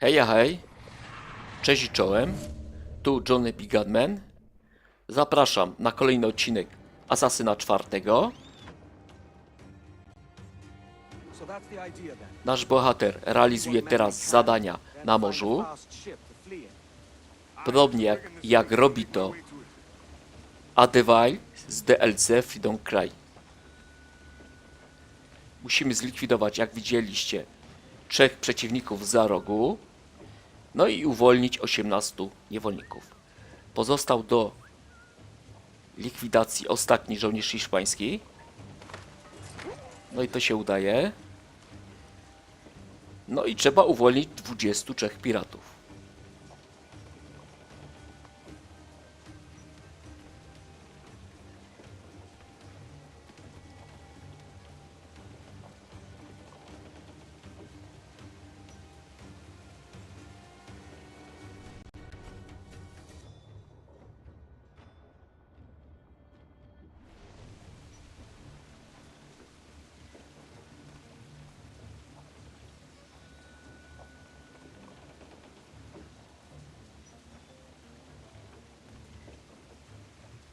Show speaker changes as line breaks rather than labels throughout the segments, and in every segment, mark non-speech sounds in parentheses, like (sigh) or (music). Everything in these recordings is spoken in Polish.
Hej, hej. Cześć i czołem. Tu Johnny Bigadman. Zapraszam na kolejny odcinek Asasyna czwartego. Nasz bohater realizuje teraz zadania na morzu, podobnie jak, jak robi to Adewile z DLC Freedom Cry. Musimy zlikwidować, jak widzieliście, trzech przeciwników za rogu, no i uwolnić 18 niewolników. Pozostał do likwidacji ostatni żołnierz hiszpański. No i to się udaje. No i trzeba uwolnić 23 piratów.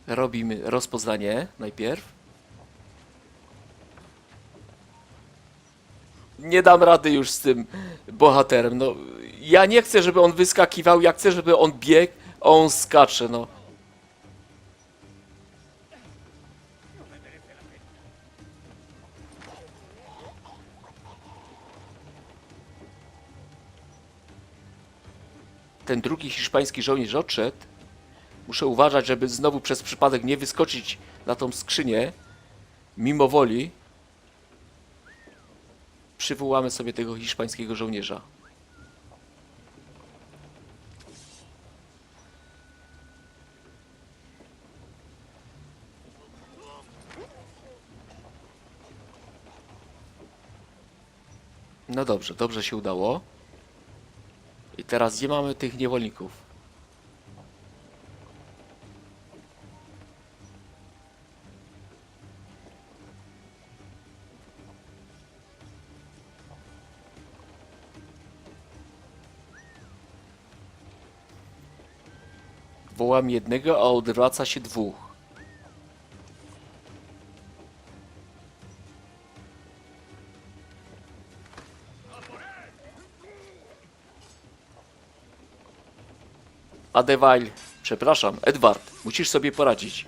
Robimy rozpoznanie najpierw. Nie dam rady już z tym bohaterem. No, ja nie chcę, żeby on wyskakiwał, ja chcę, żeby on biegł, a on skacze, no. Ten drugi hiszpański żołnierz odszedł. Muszę uważać, żeby znowu przez przypadek nie wyskoczyć na tą skrzynię. Mimo woli. Przywołamy sobie tego hiszpańskiego żołnierza. No dobrze, dobrze się udało. I teraz gdzie mamy tych niewolników? Jednego, a odwraca się dwóch. Adewile, przepraszam, Edward, musisz sobie poradzić.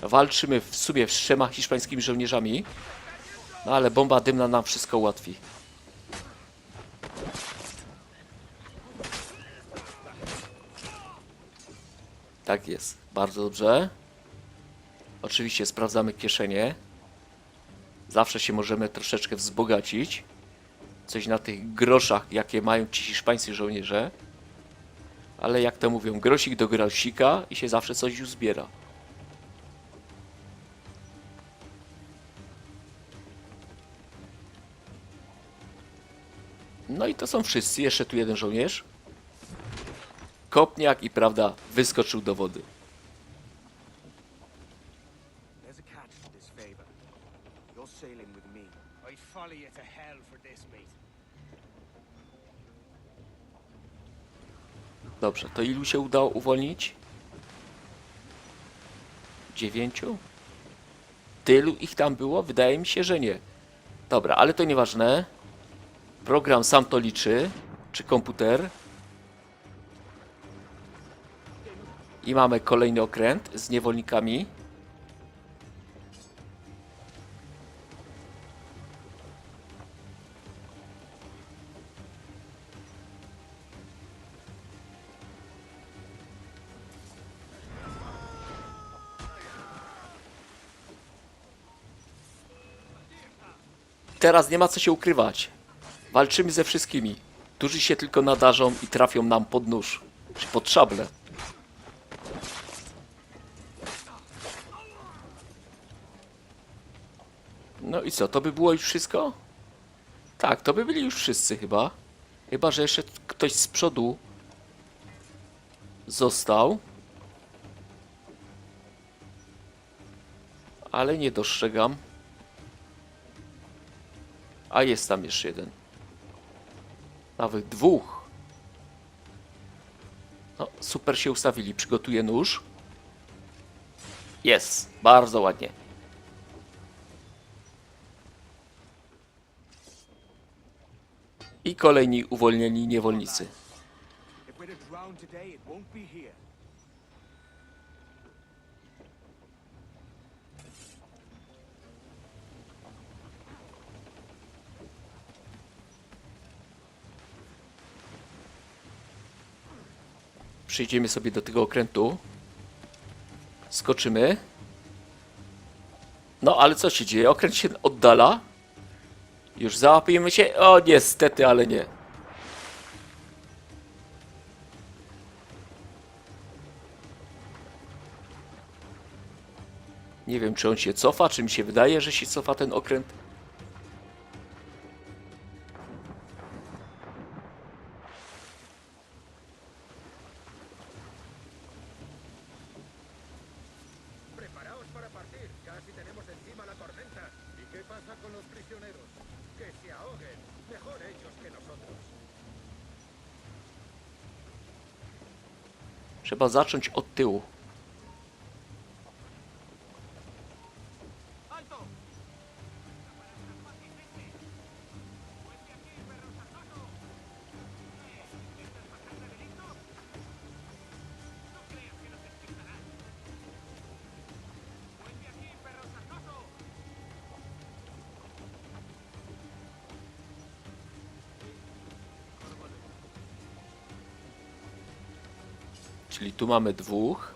Walczymy w sumie z trzema hiszpańskimi żołnierzami, no ale bomba dymna nam wszystko ułatwi. Tak jest, bardzo dobrze. Oczywiście sprawdzamy kieszenie. Zawsze się możemy troszeczkę wzbogacić. Coś na tych groszach, jakie mają ci hiszpańscy żołnierze. Ale jak to mówią, grosik do grosika i się zawsze coś uzbiera. No i to są wszyscy. Jeszcze tu jeden żołnierz. Kopniak i prawda wyskoczył do wody. Dobrze, to ilu się udało uwolnić? Dziewięciu? Tylu ich tam było? Wydaje mi się, że nie. Dobra, ale to nieważne. Program sam to liczy. Czy komputer. I mamy kolejny okręt z niewolnikami. Teraz nie ma co się ukrywać. Walczymy ze wszystkimi. Którzy się tylko nadarzą i trafią nam pod nóż. Czy pod szablę. No i co, to by było już wszystko? Tak, to by byli już wszyscy chyba. Chyba, że jeszcze ktoś z przodu został. Ale nie dostrzegam. A jest tam jeszcze jeden. Nawet dwóch. No, super się ustawili. Przygotuję nóż. Jest. Bardzo ładnie. I kolejni uwolnieni niewolnicy. Przejdziemy sobie do tego okrętu. Skoczymy. No, ale co się dzieje? Okręt się oddala. Już załapiemy się? O, niestety, ale nie. Nie wiem, czy on się cofa, czy mi się wydaje, że się cofa ten okręt. Trzeba zacząć od tyłu. Czyli tu mamy dwóch.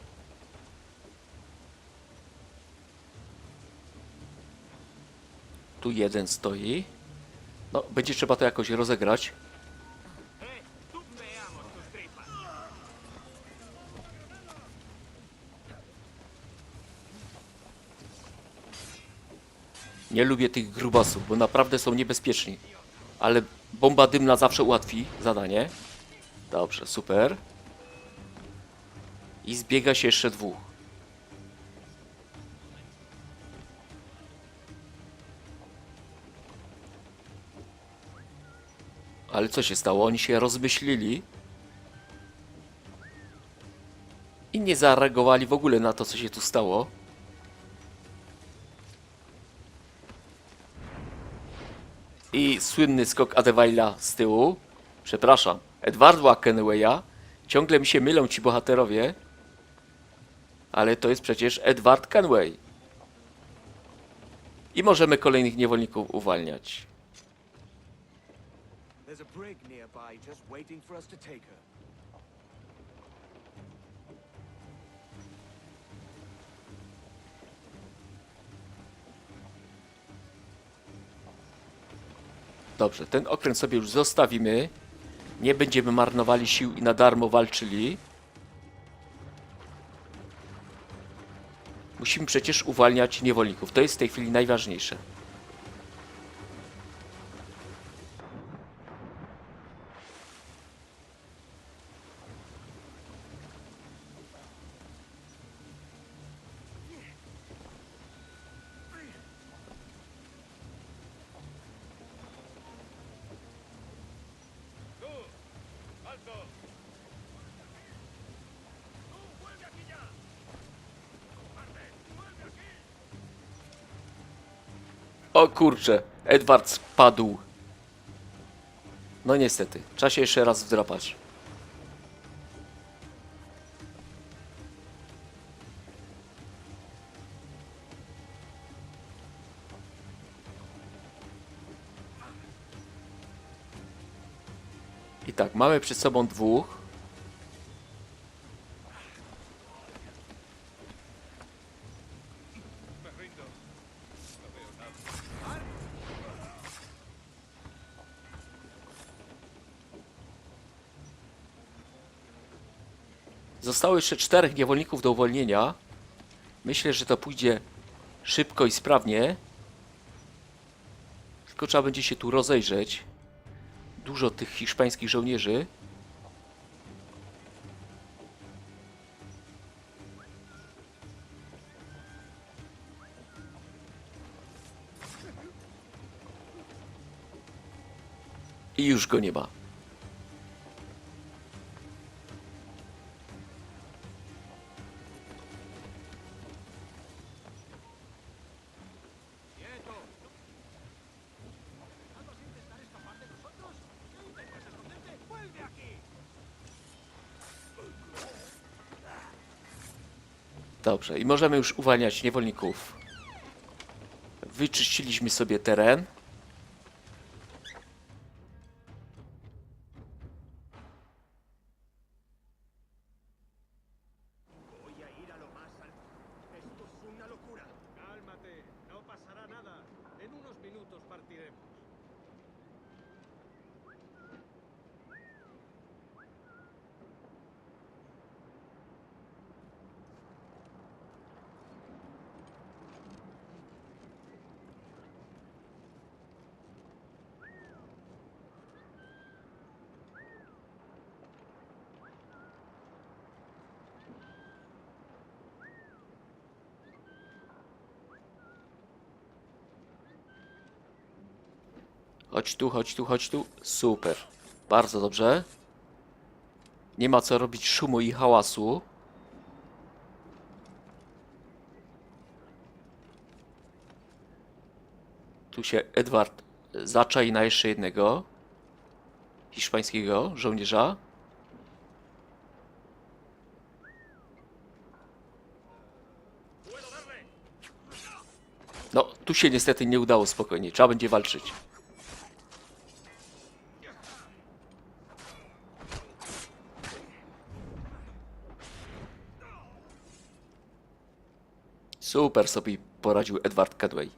Tu jeden stoi. No, będzie trzeba to jakoś rozegrać. Nie lubię tych grubasów, bo naprawdę są niebezpieczni. Ale bomba dymna zawsze ułatwi zadanie. Dobrze, super. I zbiega się jeszcze dwóch. Ale co się stało? Oni się rozmyślili i nie zareagowali w ogóle na to, co się tu stało. I słynny skok Adewajla z tyłu. Przepraszam, Edwardła Kenwaya. Ciągle mi się mylą ci bohaterowie. Ale to jest przecież Edward Kenway. I możemy kolejnych niewolników uwalniać. Dobrze, ten okręt sobie już zostawimy. Nie będziemy marnowali sił i na darmo walczyli. Musimy przecież uwalniać niewolników. To jest w tej chwili najważniejsze. O kurczę, Edward spadł. No niestety, trzeba się jeszcze raz wdrapać. I tak, mamy przed sobą dwóch. Zostało jeszcze czterech niewolników do uwolnienia. Myślę, że to pójdzie szybko i sprawnie. Tylko trzeba będzie się tu rozejrzeć. Dużo tych hiszpańskich żołnierzy. I już go nie ma. Dobrze, i możemy już uwalniać niewolników. Wyczyściliśmy sobie teren. Chodź tu, chodź tu, chodź tu. Super. Bardzo dobrze. Nie ma co robić szumu i hałasu. Tu się Edward zaczai na jeszcze jednego hiszpańskiego żołnierza. No, tu się niestety nie udało spokojnie. Trzeba będzie walczyć. Super sobie poradził Edward Cadway.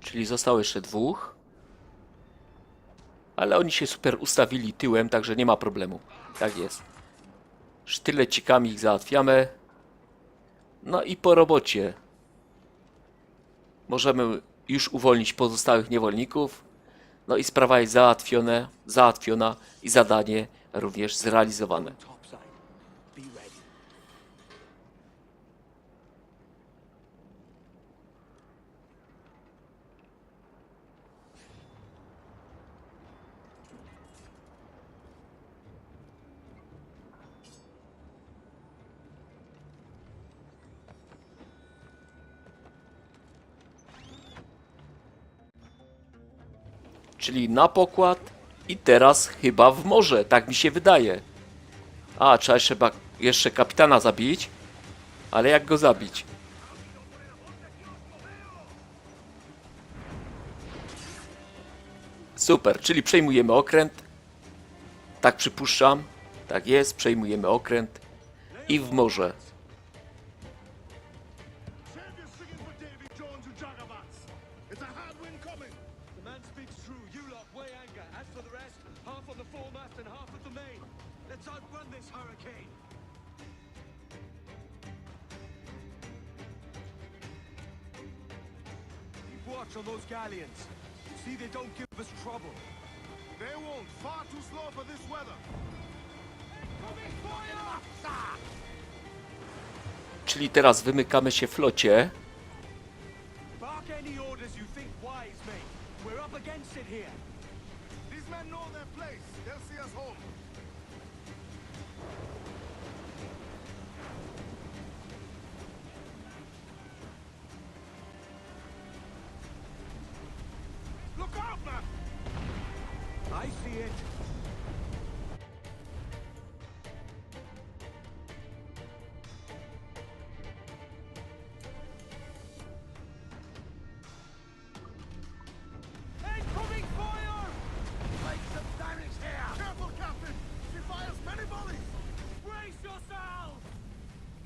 Czyli zostało jeszcze dwóch. Ale oni się super ustawili tyłem, także nie ma problemu. Tak jest. Sztylecikami ich załatwiamy. No i po robocie. Możemy już uwolnić pozostałych niewolników. No i sprawa jest załatwione, załatwiona i zadanie również zrealizowane. Czyli na pokład i teraz chyba w morze, tak mi się wydaje. A, trzeba jeszcze, jeszcze kapitana zabić. Ale jak go zabić? Super, czyli przejmujemy okręt. Tak przypuszczam. Tak jest, przejmujemy okręt. I w morze. Czyli teraz wymykamy się flocie.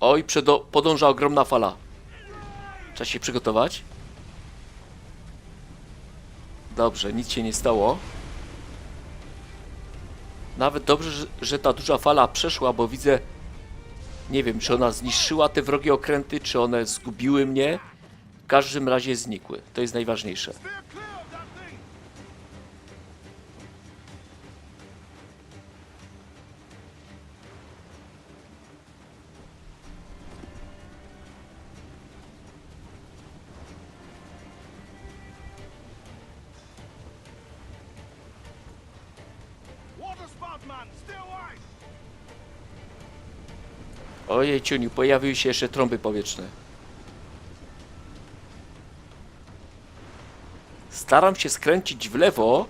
Oj, przedo- podąża ogromna fala. Trzeba się przygotować. Dobrze, nic się nie stało. Nawet dobrze, że, że ta duża fala przeszła, bo widzę... Nie wiem, czy ona zniszczyła te wrogie okręty, czy one zgubiły mnie. W każdym razie znikły. To jest najważniejsze. Ojej, ciuniu, pojawiły się jeszcze trąby powietrzne. Staram się skręcić w lewo,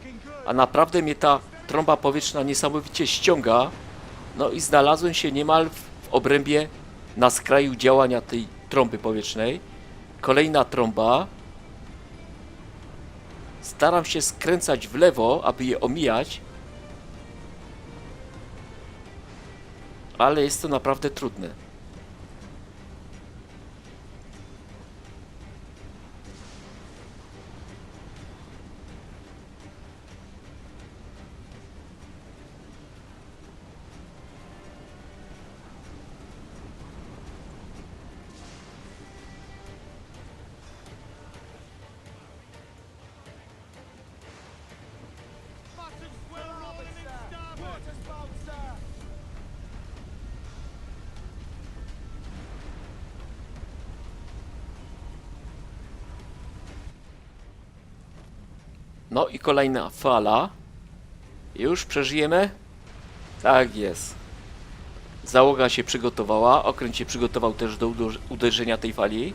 a naprawdę mnie ta trąba powietrzna niesamowicie ściąga. No i znalazłem się niemal w obrębie na skraju działania tej trąby powietrznej. Kolejna trąba. Staram się skręcać w lewo, aby je omijać. Ale jest to naprawdę trudne. No i kolejna fala. Już przeżyjemy? Tak jest. Załoga się przygotowała, okręt się przygotował też do uderzenia tej fali.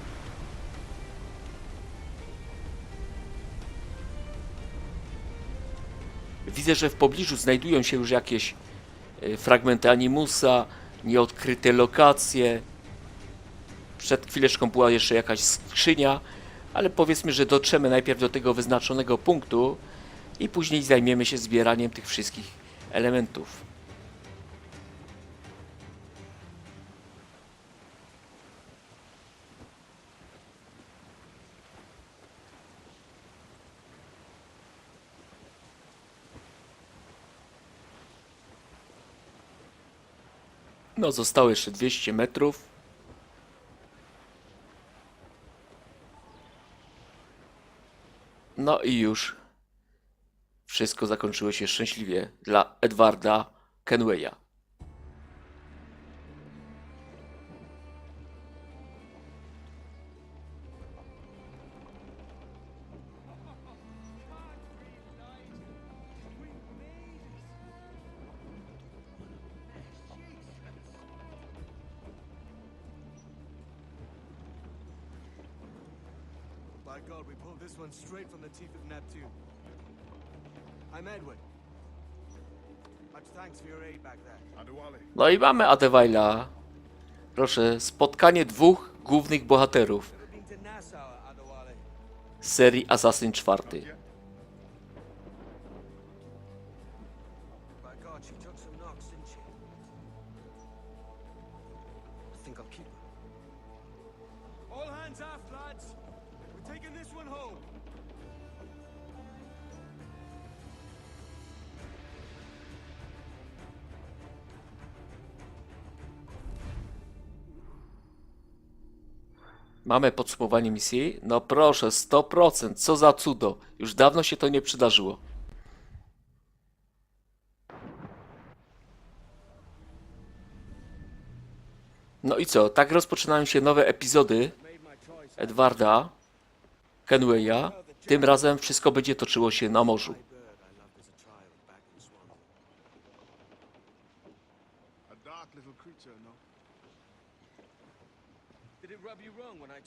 Widzę, że w pobliżu znajdują się już jakieś e, fragmenty animusa, nieodkryte lokacje. Przed chwileczką była jeszcze jakaś skrzynia, ale powiedzmy, że dotrzemy najpierw do tego wyznaczonego punktu i później zajmiemy się zbieraniem tych wszystkich elementów. No, zostało jeszcze 200 metrów. No i już wszystko zakończyło się szczęśliwie dla Edwarda Kenwaya.
By God, we pulled this one straight from the teeth of Neptune. I'm Edward. Much thanks for your aid back there.
Adewale,
No i mamy Adewaila. Proszę, spotkanie dwóch głównych bohaterów
Ever been to Nassau, Adewale?
z serii Assassin 4. Mamy podsumowanie misji. No proszę, 100%, co za cudo. Już dawno się to nie przydarzyło. No i co? Tak rozpoczynają się nowe epizody Edwarda Kenwaya. Tym razem wszystko będzie toczyło się na morzu.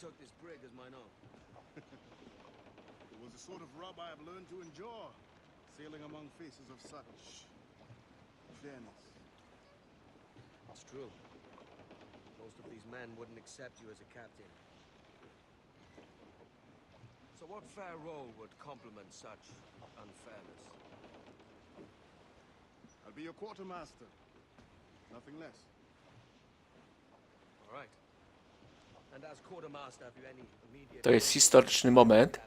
Took this brig as mine own? (laughs)
It was a sort of rub I have learned to endure, sailing among faces of such fairness.
It's true. Most of these men wouldn't accept you as a captain. So what fair role would complement such unfairness?
I'll be your quartermaster, nothing less.
All right.
To jest historyczny moment.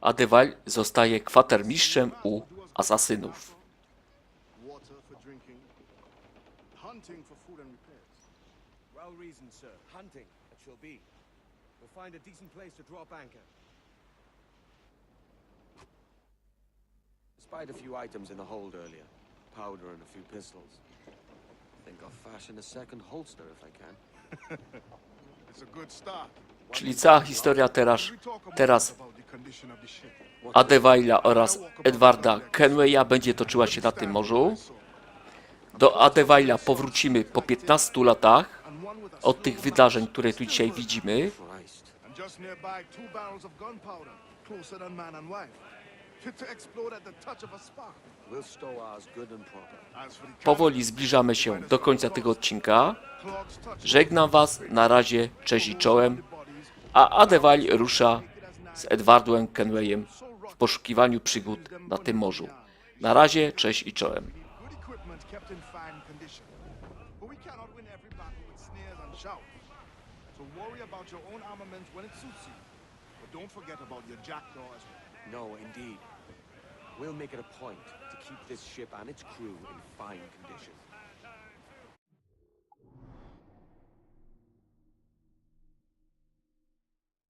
Adewail zostaje kwatermistrzem u asasynów.
A. Spied a few items in the hold earlier. Powder and a few pistols. Think I'll fashion a second holster if I can. (laughs)
Czyli cała historia teraz, teraz. Adewaila oraz Edwarda Kenwaya będzie toczyła się na tym morzu.
Do Adewaila powrócimy po 15 latach od tych wydarzeń, które tu dzisiaj widzimy. Powoli zbliżamy się do końca tego odcinka. Żegnam Was, na razie, cześć i czołem, a Adewail rusza z Edwardem Kenwayem w poszukiwaniu przygód na tym morzu. Na razie, cześć i czołem.
No, indeed. We'll make it a point to keep this ship and its crew in fine condition.